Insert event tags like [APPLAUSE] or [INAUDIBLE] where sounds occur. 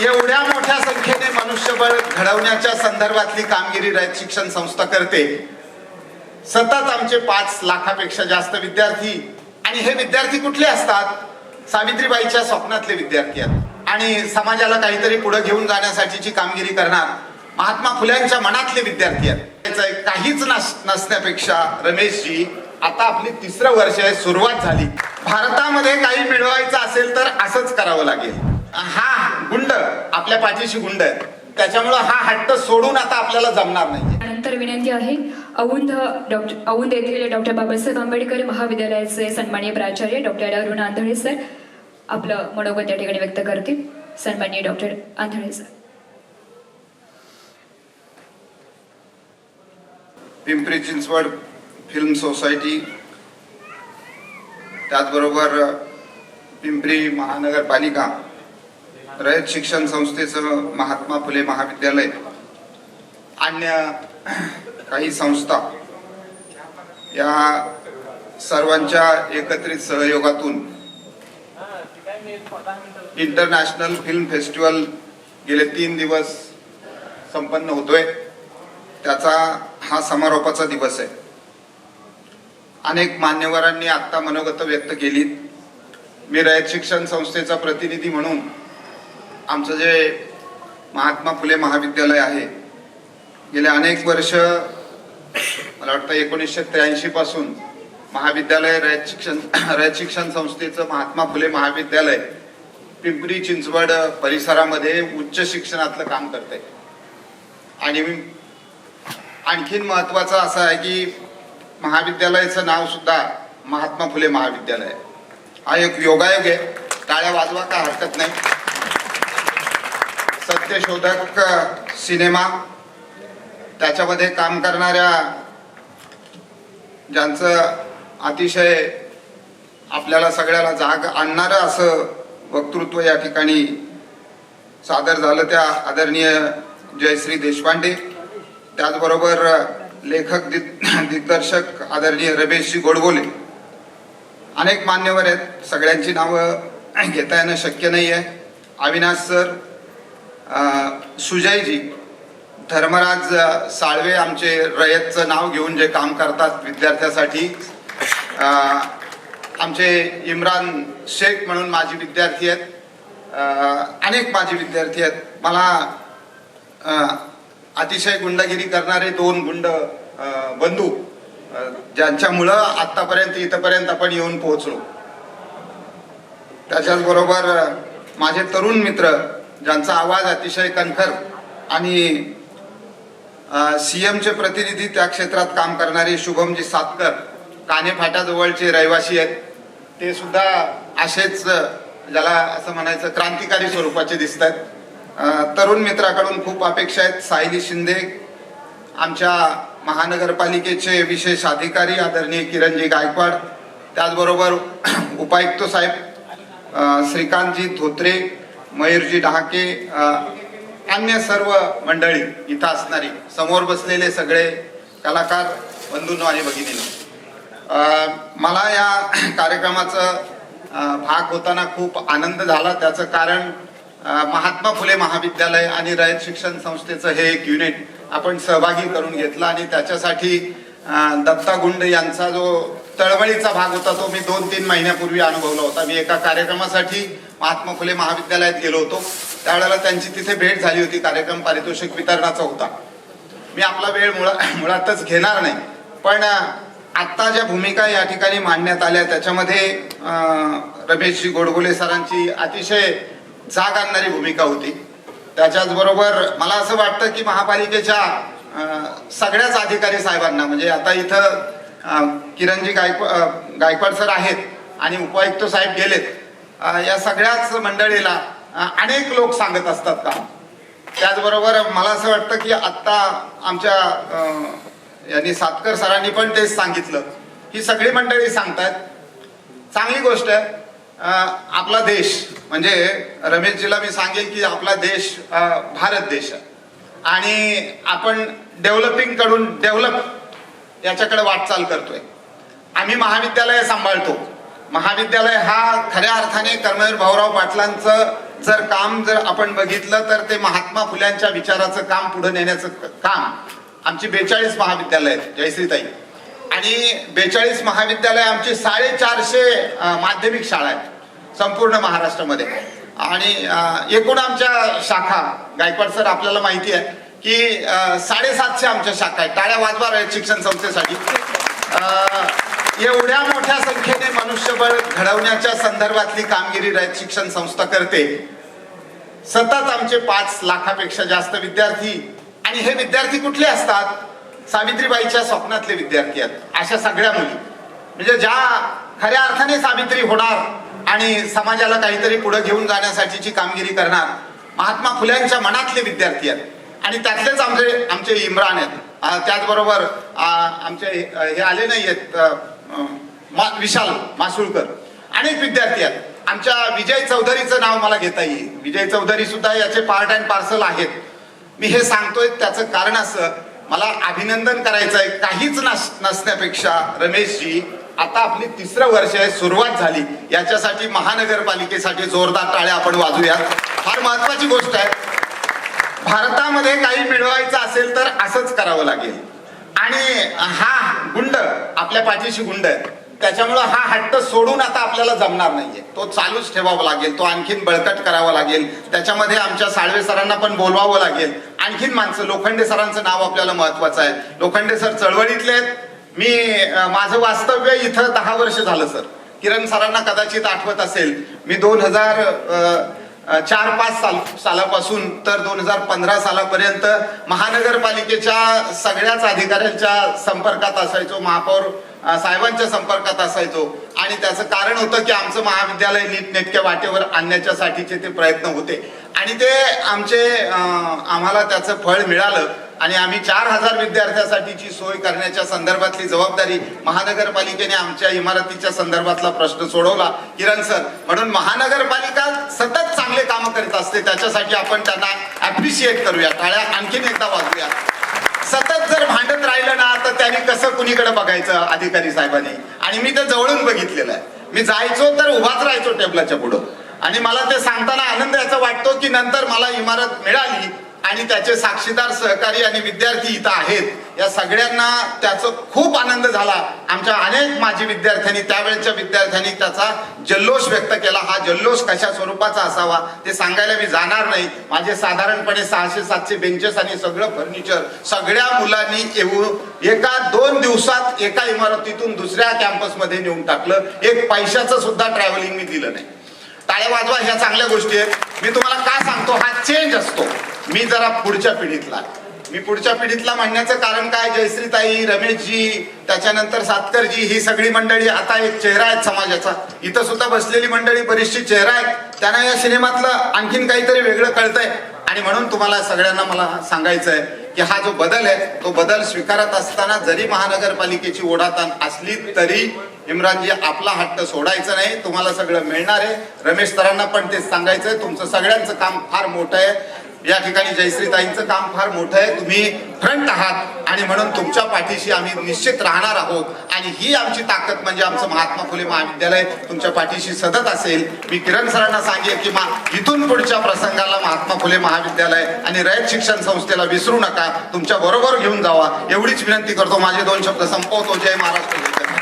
एवढ्या मोठ्या संख्येने मनुष्यबळ घडवण्याच्या संदर्भातली कामगिरी रयत शिक्षण संस्था करते. सतत आमचे पाच लाखापेक्षा जास्त विद्यार्थी आणि हे विद्यार्थी कुठले असतात? सावित्रीबाईच्या स्वप्नातले विद्यार्थी आहेत. आणि समाजाला काहीतरी पुढे घेऊन जाण्यासाठीची कामगिरी करणार महात्मा फुल्यांच्या मनातले विद्यार्थी आहेत. काहीच नसण्यापेक्षा रमेशजी आता आपली तिसरं वर्ष आहे सुरुवात झाली. भारतामध्ये काही मिळवायचं असेल तर असंच करावं लागेल. हा गुंड आपल्या पाठीशी गुंड आहे त्याच्यामुळं हा हट्ट सोडून आता आपल्याला जमणार नाही. त्यानंतर विनंती आहे औंध डॉक्टर औंध येथील डॉक्टर बाबासाहेब आंबेडकर महाविद्यालयाचे सन्माननीय प्राचार्य डॉक्टर अरुण आंधळे सर आपलं मनोगत या ठिकाणी व्यक्त करतील. सन्माननीय doctor Andhale sir. Pimpri Chinchwad film society त्याचबरोबर पिंपरी महानगरपालिका रयत शिक्षण संस्थेचं महात्मा फुले महाविद्यालय अन्य काही संस्था या सर्वांच्या एकत्रित सहयोगातून इंटरनॅशनल फिल्म फेस्टिवल गेले तीन दिवस संपन्न होतोय. त्याचा हा समारोपाचा दिवस आहे. अनेक मान्यवरांनी आत्ता मनोगत व्यक्त केली मी रयत शिक्षण संस्थेचा प्रतिनिधी म्हणून आमचं जे महात्मा फुले महाविद्यालय आहे गेले अनेक वर्ष मला वाटतं एकोणीसशे त्र्याऐंशी पासून महाविद्यालय रयत शिक्षण [COUGHS] रयत शिक्षण संस्थेचं महात्मा फुले महाविद्यालय पिंपरी चिंचवड परिसरामध्ये उच्च शिक्षणातलं काम करते आणि आणखीन महत्वाचं असं आहे की महाविद्यालयाचं नाव सुद्धा महात्मा फुले महाविद्यालय आहे. हा एक योगायोग आहे. टाळ्या वाजवा का हरकत नाही. सत्यशोधक सिनेमा. त्याच्यामध्ये काम करणाऱ्या ज्यांचं अतिशय आपल्याला सगळ्याला जाग आणणारं असं वक्तृत्व या ठिकाणी सादर झालं त्या आदरणीय जयश्री देशपांडे. त्याचबरोबर लेखक दिग्दर्शक आदरणीय रमेशजी गोडबोले. अनेक मान्यवर आहेत. सगळ्यांची नावं घेता येणं शक्य नाही आहे अविनाश सर सुजयजी धर्मराज साळवे आमचे रयतचं नाव घेऊन जे काम करतात विद्यार्थ्यासाठी आमचे इम्रान शेख म्हणून माझी विद्यार्थी आहेत अनेक माझे विद्यार्थी आहेत. मला अतिशय गुंडगिरी करणारे दोन गुंड बंधू ज्यांच्यामुळं आत्तापर्यंत इथंपर्यंत आपण येऊन पोहोचलो. त्याच्याचबरोबर माझे तरुण मित्र ज्यांचा आवाज अतिशय कणखर आणि सीएमचे प्रतिनिधी त्या क्षेत्रात काम करणारे शुभमजी सातकर कानेफाट्याजवळचे रहिवासी आहेत. ते सुद्धा असेच ज्याला असं म्हणायचं क्रांतिकारी स्वरूपाचे दिसत आहेत तरुण मित्राकडून खूप अपेक्षा आहेत. सायली शिंदे आमच्या महानगरपालिकेचे विशेष अधिकारी आदरणीय किरणजी गायकवाड त्याचबरोबर [CLEARS THROAT] उपायुक्त साहेब श्रीकांतजी धोत्रे मयूरजी डहाके अन्य सर्व मंडळी इथं असणारी समोर बसलेले सगळे कलाकार बंधूंनो आणि भगिनींनो. मला या [CLEARS THROAT] कार्यक्रमाचं भाग होताना खूप आनंद झाला. त्याचं कारण महात्मा फुले महाविद्यालय आणि रयत शिक्षण संस्थेचं हे एक युनिट आपण सहभागी करून घेतलं आणि त्याच्यासाठी अ, दत्ता गुंड यांचा जो तळमळीचा भाग होता तो. मी दोन तीन महिन्यापूर्वी अनुभवला होता. मी एका कार्यक्रमासाठी महात्मा फुले महाविद्यालयात गेलो होतो. त्यावेळेला त्यांची तिथे भेट झाली होती. कार्यक्रम पारितोषिक वितरणाचा होता. मी आपला वेळ मुळा मुळातच घेणार नाही. पण आत्ता ज्या भूमिका या ठिकाणी मांडण्यात आल्या त्याच्यामध्ये रमेशजी गोडबोले सरांची अतिशय जाग आणणारी भूमिका होती. त्याच्याचबरोबर मला असं वाटतं की महापालिकेच्या सगळ्याच अधिकारी साहेबांना म्हणजे आता इथं किरणजी गायकवा गायकवाड सर आहेत आणि उपायुक्त साहेब गेलेत. या सगळ्याच मंडळीला अनेक लोक सांगत असतात का? त्याचबरोबर मला असं वाटतं की आत्ता आमच्या यांनी सातकर सरांनी पण तेच सांगितलं. ही सगळी मंडळी सांगतात चांगली गोष्ट आहे. आपला देश म्हणजे रमेशजीला मी सांगेल की आपला देश भारत देश आहे. आणि आपण डेव्हलपिंगकडून डेव्हलप याच्याकडे वाटचाल करतोय. आम्ही महाविद्यालय सांभाळतो. महाविद्यालय हा खऱ्या अर्थाने कर्मवीर भाऊराव पाटलांचं जर काम जर आपण बघितलं तर ते महात्मा फुल्यांच्या विचाराचं काम पुढे नेण्याचं काम. आमची बेचाळीस महाविद्यालय आहेत जयश्रीताई. आणि बेचाळीस महाविद्यालय आमची साडेचारशे माध्यमिक शाळा आहेत संपूर्ण महाराष्ट्रामध्ये. आणि एकूण आमच्या शाखा गायकवाड सर आपल्याला माहिती आहे की साडेसातशे आमच्या शाखा आहेत. टाळ्या वाजवा रयत शिक्षण संस्थेसाठी. एवढ्या मोठ्या संख्येने मनुष्यबळ घडवण्याच्या संदर्भातली कामगिरी रयत शिक्षण संस्था करते. सतत आमचे पाच लाखापेक्षा जास्त विद्यार्थी आणि हे विद्यार्थी कुठले असतात? सावित्रीबाईच्या स्वप्नातले विद्यार्थी आहेत. अशा सगळ्या मुली. म्हणजे ज्या खऱ्या अर्थाने सावित्री होणार आणि समाजाला काहीतरी पुढे घेऊन जाण्यासाठीची कामगिरी करणार महात्मा फुल्यांच्या मनातले विद्यार्थी आहेत. आणि त्यातलेच आमचे आमचे इम्रान आहेत. त्याचबरोबर आमचे हे हे आले नाही आहेत मा- विशाल मासुळकर. अनेक विद्यार्थी आहेत. आमच्या विजय चौधरीचं नाव मला घेता येईल. विजय चौधरी सुद्धा याचे पार्ट अँड पार्सल आहेत. मी हे सांगतोय त्याचं कारण असं मला अभिनंदन करायचं आहे. काहीच नस नसण्यापेक्षा रमेशजी आता आपली तिसरं वर्ष आहे सुरुवात झाली. याच्यासाठी महानगरपालिकेसाठी जोरदार टाळ्या आपण वाजूया. फार महत्वाची गोष्ट आहे. भारतामध्ये काही मिळवायचं असेल तर असंच करावं लागेल. आणि हा गुंड आपल्या पाठीशी गुंड आहे. त्याच्यामुळं हा हट्ट सोडून आता आपल्याला जमणार नाहीये. तो चालूच ठेवावा लागेल. तो आणखीन बळकट करावा लागेल. त्याच्यामध्ये आमच्या साळवे सरांना पण बोलवावं लागेल. आणखीन माणसं लोखंडे सरांचं नाव आपल्याला महत्वाचं आहे. लोखंडे सर चळवळीतले आहेत. मी माझं वास्तव्य इथं दहा वर्ष झालं सर. किरण सरांना कदाचित आठवत असेल. मी दोन हजार चार पाच साल सालापासून तर दोन हजार पंधरा सालापर्यंत महानगरपालिकेच्या सगळ्याच अधिकाऱ्यांच्या संपर्कात असायचो महापौर साहेबांच्या संपर्कात असायचो. आणि त्याचं कारण होतं की आमचं महाविद्यालय नीटनेटक्या वाटेवर आणण्याच्यासाठीचे ते प्रयत्न होते. आणि ते आमचे आम्हाला त्याचं फळ मिळालं. आणि आम्ही चार हजार विद्यार्थ्यासाठीची सोय करण्याच्या संदर्भातली जबाबदारी महानगरपालिकेने आमच्या इमारतीच्या संदर्भातला प्रश्न सोडवला. किरण सर म्हणून महानगरपालिका सतत चांगले कामं करीत असते त्याच्यासाठी आपण त्यांना अप्रिशिएट करूया. टाळ्या आणखीन एकदा वाजूया सतत जर भांडत राहिलं ना तर त्यांनी कसं कुणीकडे बघायचं अधिकारी साहेबांनी? आणि मी ते जवळून बघितलेलं आहे. मी जायचो तर उभाच राहायचो टेबलाच्या पुढं. आणि मला ते सांगताना आनंद याचा वाटतो की नंतर मला इमारत मिळाली आणि त्याचे साक्षीदार सहकारी आणि विद्यार्थी इथं आहेत. या सगळ्यांना त्याचा खूप आनंद झाला. आमच्या अनेक माजी विद्यार्थ्यांनी त्यावेळच्या विद्यार्थ्यांनी त्याचा जल्लोष व्यक्त केला. हा जल्लोष कशा स्वरूपाचा असावा ते सांगायला मी जाणार नाही. माझे साधारणपणे सहाशे सातशे बेंचेस आणि सगळं फर्निचर सगळ्या मुलांनी येऊ एका दोन दिवसात एका इमारतीतून दुसऱ्या कॅम्पसमध्ये नेऊन टाकलं. एक पैशाचं सुद्धा ट्रॅव्हलिंग मी दिलं नाही. टाळ्या वाजवा ह्या चांगल्या गोष्टी आहेत. मी तुम्हाला का सांगतो? हा चेंज असतो. मी जरा पुढच्या पिढीतला मी पुढच्या पिढीतला म्हणण्याचं कारण काय? जयश्रीताई रमेशजी त्याच्यानंतर सातकरजी ही सगळी मंडळी आता एक चेहरा आहेत समाजाचा. इथं सुद्धा बसलेली मंडळी बरीचशी चेहरा आहेत. त्यांना या सिनेमातलं आणखीन काहीतरी वेगळं कळतंय. आणि म्हणून तुम्हाला सगळ्यांना मला सांगायचं आहे की हा जो बदल आहे तो बदल स्वीकारत असताना जरी महानगरपालिकेची ओढाताण असली तरी इम्रानजी आपला हट्ट सोडायचा नाही. तुम्हाला सगळं मिळणार आहे. रमेश सरांना पण तेच सांगायचं आहे तुमचं सगळ्यांचं काम फार मोठं आहे. या ठिकाणी जयश्रीताईंचं काम फार मोठं आहे. तुम्ही फ्रंट आहात आणि म्हणून तुमच्या पाठीशी आम्ही निश्चित राहणार आहोत. आणि ही आमची ताकद म्हणजे आमचं महात्मा फुले महाविद्यालय तुमच्या पाठीशी सतत असेल. मी किरण सरांना सांगेन की मा इथून पुढच्या प्रसंगाला महात्मा फुले महाविद्यालय आणि रयत शिक्षण संस्थेला विसरू नका. तुमच्या बरोबर घेऊन जावा. एवढीच विनंती करतो. माझे दोन शब्द संपवतो. जय महाराष्ट्र.